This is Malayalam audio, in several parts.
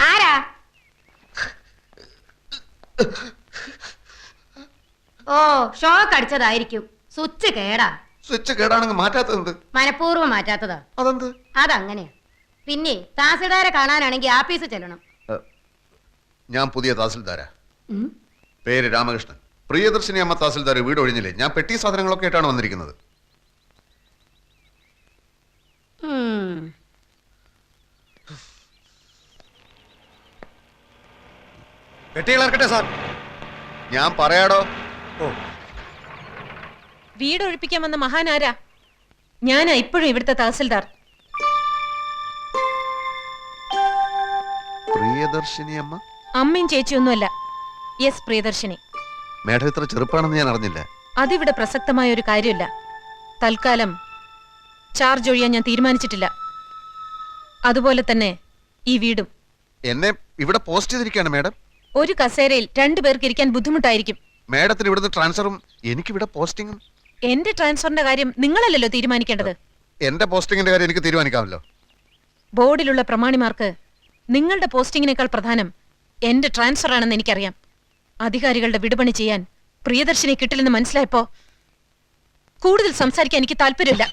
ആരാ? ഓ ഷോക്ക് അടിച്ചതായിരിക്കും. സ്വിച്ച് കേടാ. സ്വിച്ച് കേടാണെങ്കിൽ മാറ്റാത്തത് മനഃപൂർവം മാറ്റാത്തതാ. അതെന്ത്? അതങ്ങനെയാ. പിന്നെ താസിൽദാരെ കാണാനാണെങ്കിൽ ആഫീസ് ചെല്ലണം. ഞാൻ പുതിയ തഹസിൽദാരാ. പേര് രാമകൃഷ്ണൻ. പ്രിയദർശിനി അമ്മ തഹസിൽദാർ വീട് ഒഴിഞ്ഞില്ലേ ഞാൻ പെട്ടി സാധനങ്ങളൊക്കെ ആയിട്ടാണ് വന്നിരിക്കുന്നത്. പെട്ടികൾ ഇറക്കട്ടെ സാർ. ഞാൻ പറയാടോ? ഓ. വീട് ഒഴിപ്പിക്കാൻ വന്ന മഹാനാരാ? ഞാനാ ഇപ്പോഴും ഇവിടുത്തെ തഹസിൽദാർ. പ്രിയദർശിനി അമ്മ? അമ്മയും ചേച്ചിയൊന്നുമല്ല. യെസ് പ്രിയദർശിനി. മേഡം ഇത്ര ചെറുപ്പാണെന്ന് ഞാൻ അറിഞ്ഞില്ല. അതിവിടെ പ്രസക്തമായ ഒരു കാര്യമില്ല. തൽക്കാലം ചാർജ് ഒഴിയാൻ ഞാൻ തീരുമാനിച്ചിട്ടില്ല. അതുപോലെ തന്നെ ഈ വീടും. എന്നെ ഇവിടെ പോസ്റ്റ് ചെയ്തിരിക്കുകയാണ് മേഡം. ഒരു കസേരയിൽ രണ്ടു പേർക്ക് ഇരിക്കാൻ ബുദ്ധിമുട്ടായിരിക്കും. മേഡത്തിന് ഇവിടുന്ന് ട്രാൻസ്ഫറും എനിക്ക് ഇവിടെ പോസ്റ്റിംഗും എന്റെ ട്രാൻസ്ഫറിന്റെ കാര്യം നിങ്ങളല്ലല്ലോ തീരുമാനിക്കേണ്ടത്? എന്റെ പോസ്റ്റിംഗിന്റെ കാര്യം എനിക്ക് തീരുമാനിക്കാമല്ലോ. ബോർഡിലുള്ള പ്രമാണിമാർക്ക് നിങ്ങളുടെ പോസ്റ്റിങ്ങിനേക്കാൾ പ്രധാനം എന്റെ ട്രാൻസ്ഫർ ആണെന്ന് എനിക്കറിയാം. അധികാരികളുടെ വിടുപണി ചെയ്യാൻ പ്രിയദർശിനി കിട്ടില്ലെന്ന് മനസ്സിലായപ്പോ കൂടുതൽ സംസാരിക്കാൻ എനിക്ക് താല്പര്യമില്ല.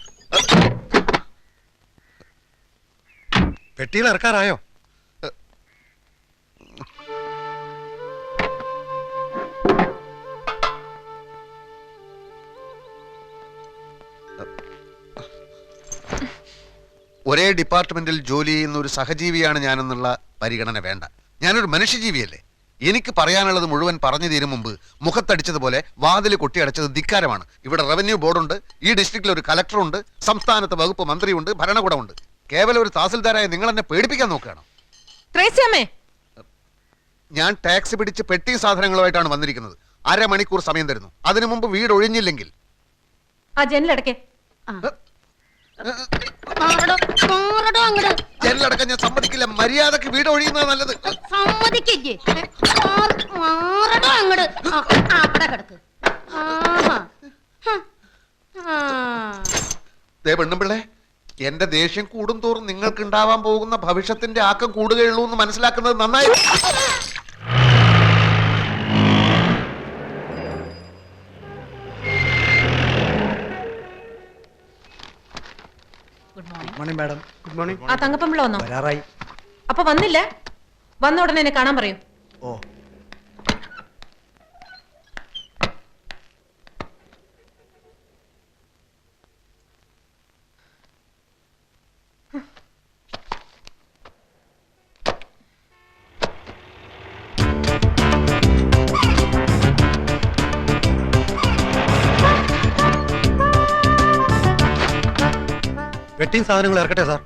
പെട്ടിയിൽ ഇറക്കാറായോ? ഒരേ ഡിപ്പാർട്ട്മെന്റിൽ ജോലി ചെയ്യുന്ന ഒരു സഹജീവിയാണ് ഞാനെന്നുള്ള പരിഗണന വേണ്ട. ഞാനൊരു മനുഷ്യജീവിയല്ലേ? എനിക്ക് പറയാനുള്ളത് മുഴുവൻ പറഞ്ഞു തീരും മുമ്പ് മുഖത്തടിച്ചതുപോലെ വാതിൽ കൊട്ടിയടച്ചത് ധിക്കാരമാണ്. ഇവിടെ റവന്യൂ ബോർഡുണ്ട് ഈ ഡിസ്ട്രിക്റ്റിൽ ഒരു കലക്ടറുണ്ട് സംസ്ഥാനത്ത് വകുപ്പ് മന്ത്രിയുണ്ട് ഭരണകൂടമുണ്ട്. കേവലം ഒരു തഹസിൽദാരായ നിങ്ങൾ എന്നെ പേടിപ്പിക്കാൻ നോക്കുകയാണ്? ഞാൻ ടാക്സി പിടിച്ച് പെട്ടി സാധനങ്ങളുമായിട്ടാണ് വന്നിരിക്കുന്നത്. അരമണിക്കൂർ സമയം തരുന്നു. അതിനു മുമ്പ് വീട് ഒഴിഞ്ഞില്ലെങ്കിൽ ആ ജനലടക്കേ. ജനലടക്കാൻ ഞാൻ സമ്മതിക്കില്ല. മര്യാദയ്ക്ക് വീട് ഒഴിയുന്നത് നല്ലത്. സമ്മതിക്കേ മാറ്- മാറടോ അങ്ങട്. ആ, അവിടെ കിടക്ക്. ആ. ദേ പെണ്ണുമ്പിള്ളേ എന്റെ ദേഷ്യം കൂടും തോറും നിങ്ങൾക്ക് ഉണ്ടാവാൻ പോകുന്ന ഭവിഷ്യത്തിന്റെ ആക്കം കൂടുകയുള്ളൂ എന്ന് മനസ്സിലാക്കുന്നത് നന്നായി. മോർണിംഗ് മാഡം ഗുഡ് മോർണിംഗ് ആ തങ്കപ്പമ്പിള വന്നോ? വരാറായി. അപ്പൊ വന്നില്ല? വന്ന ഉടനെ എന്നെ കാണാൻ പറയൂ. ഓ. വെട്ടിങ് സാധനങ്ങൾ ഇറക്കട്ടെ സാർ.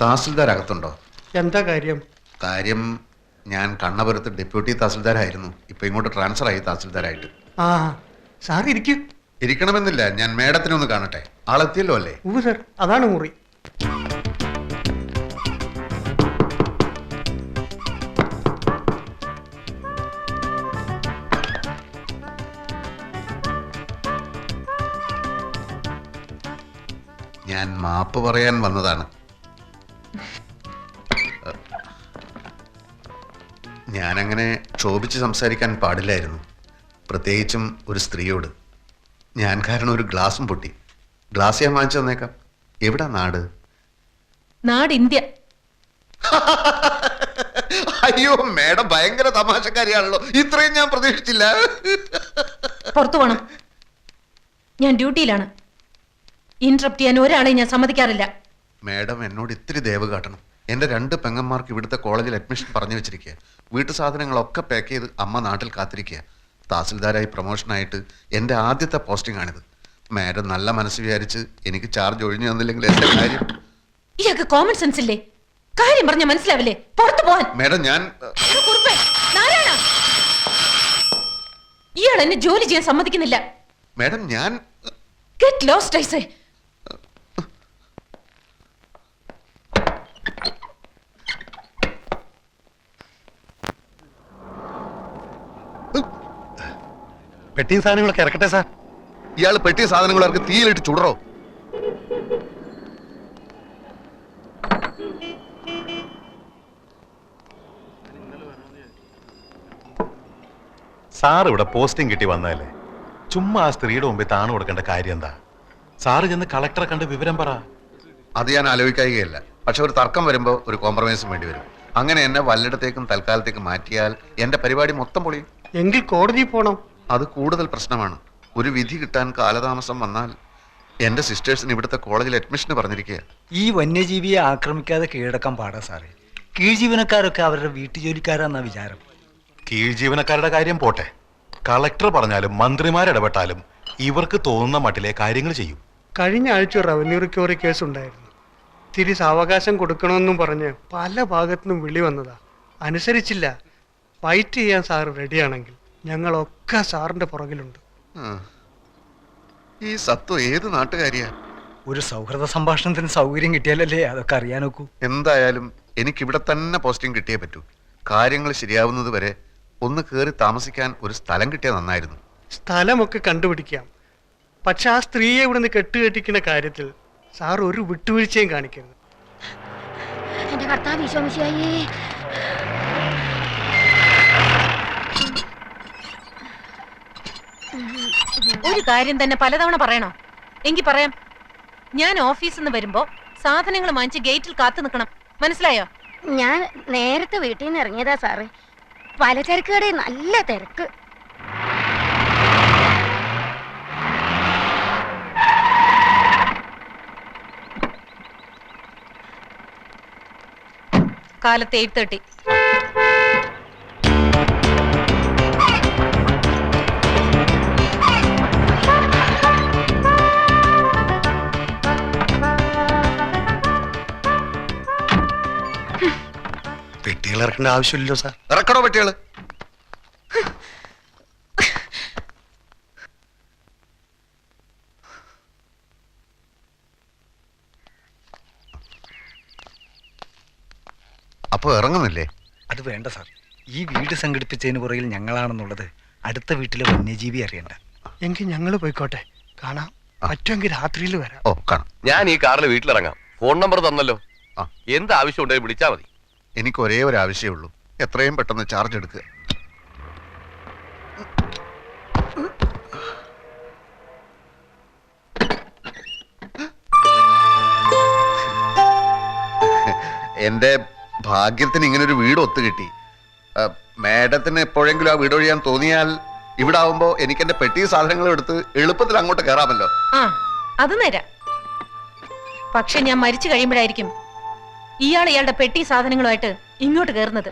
തഹസിൽദാർ അകത്തുണ്ടോ എന്താ കാര്യം? കാര്യം ഞാൻ കണ്ണപുരത്ത് ഡെപ്യൂട്ടി തഹസിൽദാരായിരുന്നു. ഇപ്പൊ ഇങ്ങോട്ട് ട്രാൻസ്ഫർ ആയി തഹസിൽദാരായിട്ട്. ആ സാർ ഇരിക്കും. ഇരിക്കണമെന്നില്ല ഞാൻ മേഡത്തിനെ ഒന്ന് കാണട്ടെ. ആളെത്തിയല്ലോ അല്ലേ? ഉവ് സാർ അതാണ് മുറി. മാപ്പ് പറയാൻ വന്നതാണ്. ഞാനങ്ങനെ ക്ഷോഭിച്ച് സംസാരിക്കാൻ പാടില്ലായിരുന്നു. പ്രത്യേകിച്ചും ഒരു സ്ത്രീയോട്. ഞാൻ കാരണം ഒരു ഗ്ലാസും പൊട്ടി. ഗ്ലാസ് ഞാൻ വാങ്ങിച്ചു തന്നേക്കാം. എവിടാ നാട്? നാട് ഇന്ത്യ. അയ്യോ മേഡം ഭയങ്കര തമാശക്കാരിയാണല്ലോ. ഇത്രയും ഞാൻ പ്രതീക്ഷിച്ചില്ല. പുറത്തു പോണം. ഞാൻ ഡ്യൂട്ടിയിലാണ്. ഇന്ററപ്റ്റ് ചെയ്യാൻ ഒരാളെ ഞാൻ സമ്മതിക്കാറില്ല. മാഡം എന്നോട് ഇത്തിരി ദയവ് കാട്ടണം. എന്റെ രണ്ട് പെങ്ങന്മാർക്ക് ഇവിടുത്തെ കോളേജിൽ അഡ്മിഷൻ പറഞ്ഞു വെച്ചിരിക്കുക വീട്ടു സാധനങ്ങളൊക്കെ പാക്ക് ചെയ്ത് അമ്മ നാട്ടിൽ കാത്തിരിക്കുക തഹസിൽദാരായി പ്രൊമോഷനായിട്ട് എന്റെ ആദ്യത്തെ പോസ്റ്റിംഗ് ആണിത്. മാഡം നല്ല മനസ്സ് വിചാരിച്ച് എനിക്ക് ചാർജ് ഒഴിഞ്ഞു തന്നില്ലെങ്കിൽ എന്റെ കാര്യം ഇയാൾക്ക് കോമൺ സെൻസ് ഇല്ലേ? കാര്യം പറഞ്ഞ മനസ്സിലാവില്ലേ? പുറത്തു പോവാൻ. മാഡം ഞാൻ കുറുപ്പേ, നാരായണ! ഇയാൾ എന്നെ ജോലി ചെയ്യാൻ സമ്മതിക്കുന്നില്ല. മാഡം ഞാൻ ഗെറ്റ് ലോസ്റ്റ് ഐസേ. പെട്ടിയും സാധനങ്ങളൊക്കെ ഇറക്കട്ടെ സാർ. ഇയാൾ പെട്ടിയ സാധനങ്ങൾ ഇറക്കി തീയിലിട്ട് ചുടറോ? സാർ ഇവിടെ പോസ്റ്റിംഗ് കിട്ടി വന്നതല്ലേ? ചുമ്മാ ആ സ്ത്രീയുടെ മുമ്പിൽ താണു കൊടുക്കേണ്ട കാര്യം എന്താ? സാറ് ചെന്ന് കളക്ടറെ കണ്ട് വിവരം പറ. അത് ഞാൻ ആലോചിക്കുകയല്ല പക്ഷെ ഒരു തർക്കം വരുമ്പോൾ ഒരു കോംപ്രമൈസും വേണ്ടി വരും. അങ്ങനെ എന്നെ വല്ലിടത്തേക്കും തൽക്കാലത്തേക്ക് മാറ്റിയാൽ എന്റെ പരിപാടി മൊത്തം പൊളിയും. എങ്കിൽ കോടതി പോണം. അത് കൂടുതൽ പ്രശ്നമാണ്. ഒരു വിധി കിട്ടാൻ കാലതാമസം വന്നാൽ എന്റെ സിസ്റ്റേഴ്സിന് ഇവിടുത്തെ കോളേജിൽ അഡ്മിഷന് പറഞ്ഞിരിക്കുക ഈ വന്യജീവിയെ ആക്രമിക്കാതെ കീഴടക്കാൻ പാടാ സാറേ. കീഴ്ജീവനക്കാരൊക്കെ അവരുടെ വീട്ടുജോലിക്കാരാന്നാ വിചാരം. കീഴ് ജീവനക്കാരുടെ കാര്യം പോട്ടെ. കളക്ടർ പറഞ്ഞാലും മന്ത്രിമാരിടപെട്ടാലും ഇവർക്ക് തോന്നുന്ന മട്ടിലെ കാര്യങ്ങൾ ചെയ്യും. കഴിഞ്ഞ ആഴ്ച റവന്യൂ റിക്കവറി കേസ് ഉണ്ടായിരുന്നു. തിരി സാവകാശം കൊടുക്കണമെന്നും പറഞ്ഞ് പല ഭാഗത്തുനിന്നും വിളി വന്നതാ. അനുസരിച്ചില്ല. ഫൈറ്റ് ചെയ്യാൻ സാർ റെഡിയാണെങ്കിൽ ഞങ്ങളൊക്കെ സാറിന്റെ പുറകിലുണ്ട്. ഈ സത്വം ഏത് നാട്ടുകാരിയാ? ഒരു സൗഹൃദ സംഭാഷണത്തിന് സൗകര്യം കിട്ടിയാലല്ലേ അതൊക്കെ അറിയാൻ നോക്കൂ എന്തായാലും എനിക്ക് ഇവിടെ തന്നെ പോസ്റ്റിംഗ് കിട്ടിയേ പറ്റൂ. കാര്യങ്ങൾ ശരിയാവുന്നത് വരെ ഒന്ന് കയറി താമസിക്കാൻ ഒരു സ്ഥലം കിട്ടിയാൽ നന്നായിരുന്നു. സ്ഥലമൊക്കെ കണ്ടുപിടിക്കാം. പക്ഷെ ആ സ്ത്രീയെ ഇവിടുന്ന് കെട്ടുകെട്ടിക്കുന്ന കാര്യത്തിൽ സാർ ഒരു വിട്ടുവീഴ്ചയും കാണിക്കരുത്. എന്റെ കർത്താവ് വിശ്വമിശിയായേ ഒരു കാര്യം തന്നെ പലതവണ പറയണോ? എങ്കി പറയാം. ഞാൻ ഓഫീസിൽ നിന്ന് വരുമ്പോ സാധനങ്ങൾ വാങ്ങിച്ച് ഗേറ്റിൽ കാത്തു നിൽക്കണം. മനസ്സിലായോ? ഞാൻ നേരത്തെ വീട്ടിൽ നിന്ന് ഇറങ്ങിയതാ സാറേ. പലചരക്ക് കടയിൽ നല്ല തിരക്ക്. കാലത്ത് എയ്റ്റ് തേർട്ടി. ഇറക്കേണ്ട ആവശ്യമില്ലല്ലോ സാർ. ഇറക്കണോ പറ്റിയാൾ അപ്പൊ ഇറങ്ങുന്നില്ലേ? അത് വേണ്ട സാർ. ഈ വീട് സംഘടിപ്പിച്ചതിന് പുറകിൽ ഞങ്ങളാണെന്നുള്ളത് അടുത്ത വീട്ടിലെ വന്യജീവി അറിയണ്ട. എങ്കിൽ ഞങ്ങൾ പോയിക്കോട്ടെ. കാണാം. പറ്റുമെങ്കിൽ രാത്രിയിൽ വരാം. ഓ കാണാം. ഞാൻ ഈ കാറിൽ വീട്ടിലിറങ്ങാം. ഫോൺ നമ്പർ തന്നല്ലോ. ആ. എന്ത് ആവശ്യം ഉണ്ടെങ്കിൽ വിളിച്ചാൽ മതി. എനിക്ക് ഒരേ ഒരു ആവശ്യമേ ഉള്ളൂ. എത്രയും പെട്ടെന്ന് ചാർജ് എടുക്കുക എന്റെ ഭാഗ്യത്തിന് ഇങ്ങനെ ഒരു വീട് ഒത്തു കിട്ടി. ആ, മാഡത്തിന് എപ്പോഴെങ്കിലും ആ വീട് ഒഴിയാൻ തോന്നിയാൽ ഇവിടെ ആവുമ്പോ എനിക്ക് എന്റെ പെട്ടി സാധനങ്ങളും എടുത്ത് എളുപ്പത്തിൽ അങ്ങോട്ട് കയറാമല്ലോ. ആ അത് നേരാ. പക്ഷെ ഞാൻ മരിച്ചു കഴിയുമ്പോഴായിരിക്കും ഇയാൾ ഇയാളുടെ പെട്ടി സാധനങ്ങളുമായിട്ട് ഇങ്ങോട്ട് കയറുന്നത്.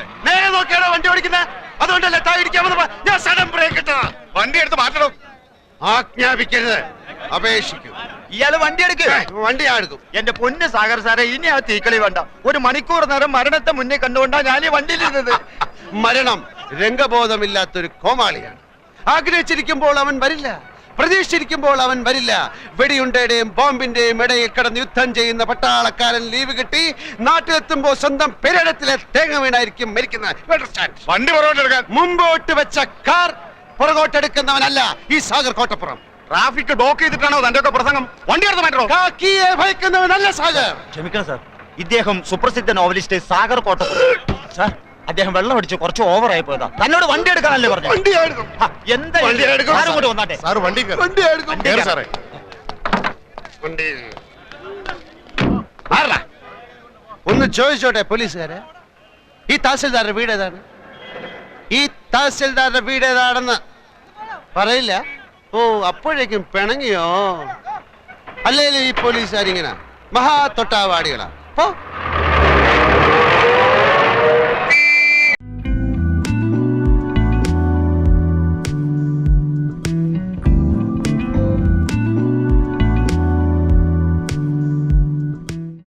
ഓടിക്കുന്നത് നേരെ നോക്കിയാണോ വണ്ടി ഓടിക്കുന്നത് അതുകൊണ്ടല്ലേ താ ഇടിക്കാമെന്ന് ഞാൻ സഡൻ ബ്രേക്ക് ഇട്ടതാ. വണ്ടി എടുത്ത് മാറ്റണം. ആജ്ഞാപിക്കരുത്. അപേക്ഷിക്കൂ. ഇയാൾ വണ്ടി എടുക്ക്. വണ്ടി ഞാൻ എടുക്കും. എന്റെ പൊന്ന് സാഗർ സാറെ ഇനി ആ തീക്കളി വേണ്ട. ഒരു മണിക്കൂർ നേരം മരണത്തെ മുന്നേ കണ്ടുകൊണ്ടാ ഞാൻ ഈ വണ്ടിയിലിരുന്നത് മരണം രംഗബോധമില്ലാത്തൊരു കോമാളിയാണ്. ആഗ്രഹിച്ചിരിക്കുമ്പോൾ അവൻ വരില്ല. പ്രതീക്ഷിച്ചിരിക്കുമ്പോൾ അവൻ വരില്ല. വെടിയുണ്ടയുടെയും ബോംബിന്റെയും ഇടയിൽ കിടന്ന് യുദ്ധം ചെയ്യുന്ന പട്ടാളക്കാരൻ ലീവ് കിട്ടി. നാട്ടിലെത്തുമ്പോൾ സ്വന്തം പെരടത്തിലെ തേങ്ങ വീണായിരിക്കും മരിക്കുന്നത്. വണ്ടി പുറകോട്ടെടുക്കാൻ മുമ്പോട്ട് വെച്ച കാർ പുറകോട്ടെടുക്കുന്നവനല്ല ഈ സാഗർ കോട്ടപ്പുറം. ട്രാഫിക് ബ്ലോക്ക് ചെയ്തിട്ടാണോ തന്റെ ഒക്കെ പ്രസംഗം? വണ്ടി എടുത്ത് മാറ്റണോ? കാക്കിയെ ഭയക്കുന്നവനല്ല സാഗർ. ക്ഷമിക്കണം സാർ. ഇദ്ദേഹം സുപ്രസിദ്ധ നോവലിസ്റ്റ് സാഗർ കോട്ടപ്പുറം. സാർ അദ്ദേഹം വെള്ളം അടിച്ച് കുറച്ച് ഓവറായി പോയതാ. തന്നോട് വണ്ടി എടുക്കാനല്ലേ പറഞ്ഞു? വണ്ടി എടുക്കും എന്താ വണ്ടി ഇങ്ങോട്ട് വന്നാട്ടെ. വണ്ടി. വണ്ടി സാറേ. ഒന്ന് ചോദിച്ചോട്ടെ പോലീസുകാരെ? ഈ തഹസിൽദാരുടെ വീട് ഏതാണ്? ഈ തഹസിൽദാരുടെ വീട് ഏതാണെന്ന് പറയില്ല. ഓ അപ്പോഴേക്കും പിണങ്ങിയോ? അല്ലേ ഈ പോലീസുകാരിങ്ങനെ മഹാ തൊട്ടാവാടികളാ. പോ.